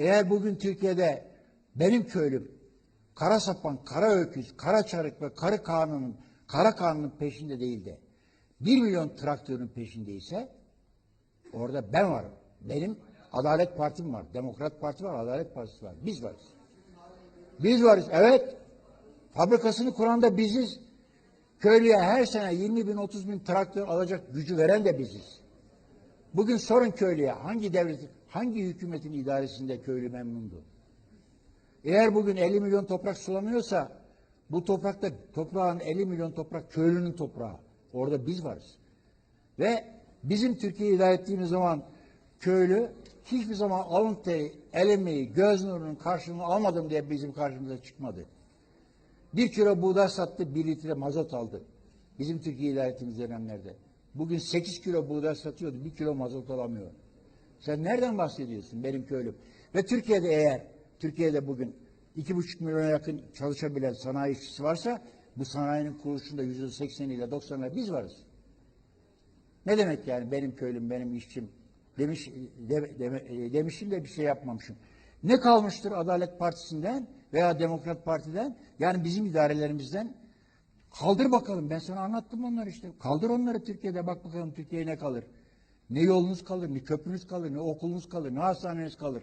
Eğer bugün Türkiye'de benim köylüm kara sapan, kara öküz, kara çarık ve karı kanunun, kara kanunun peşinde değil de 1 milyon traktörün peşindeyse orada ben varım. Benim Adalet Partim var, Demokrat Parti var, Adalet Partisi var. Biz varız. Biz varız. Evet. Fabrikasını kuran da biziz. Köylüye her sene 20 bin 30 bin traktör alacak gücü veren de biziz. Bugün sorun köylüye hangi devlet, hangi hükümetin idaresinde köylü memnundu? Eğer bugün 50 milyon toprak sulanıyorsa bu toprakta toprağın 50 milyon toprak köylünün toprağı. Orada biz varız. Ve bizim Türkiye'yi idare ettiğimiz zaman köylü hiçbir zaman alın teri, el emeği, göz nurunun karşılığını almadım diye bizim karşımıza çıkmadı. Bir kilo buğday sattı, bir litre mazot aldı. Bizim Türkiye idare ettiğimiz dönemlerde. Bugün 8 kilo buğday satıyordu, bir kilo mazot alamıyor. Sen nereden bahsediyorsun benim köylüm? Ve Türkiye'de eğer, Türkiye'de bugün 2,5 milyona yakın çalışabilen sanayi işçisi varsa, bu sanayinin kuruluşunda %80 ile 90 ile biz varız. Ne demek yani benim köylüm, benim işçim demiş de, deme- e, demişim de bir şey yapmamışım. Ne kalmıştır Adalet Partisi'nden veya Demokrat Parti'den? Yani bizim idarelerimizden kaldır bakalım. Ben sana anlattım onları işte. Kaldır onları Türkiye'de bak bakalım Türkiye'ye ne kalır. Ne yolunuz kalır, ne köprünüz kalır, ne okulunuz kalır, ne hastaneniz kalır.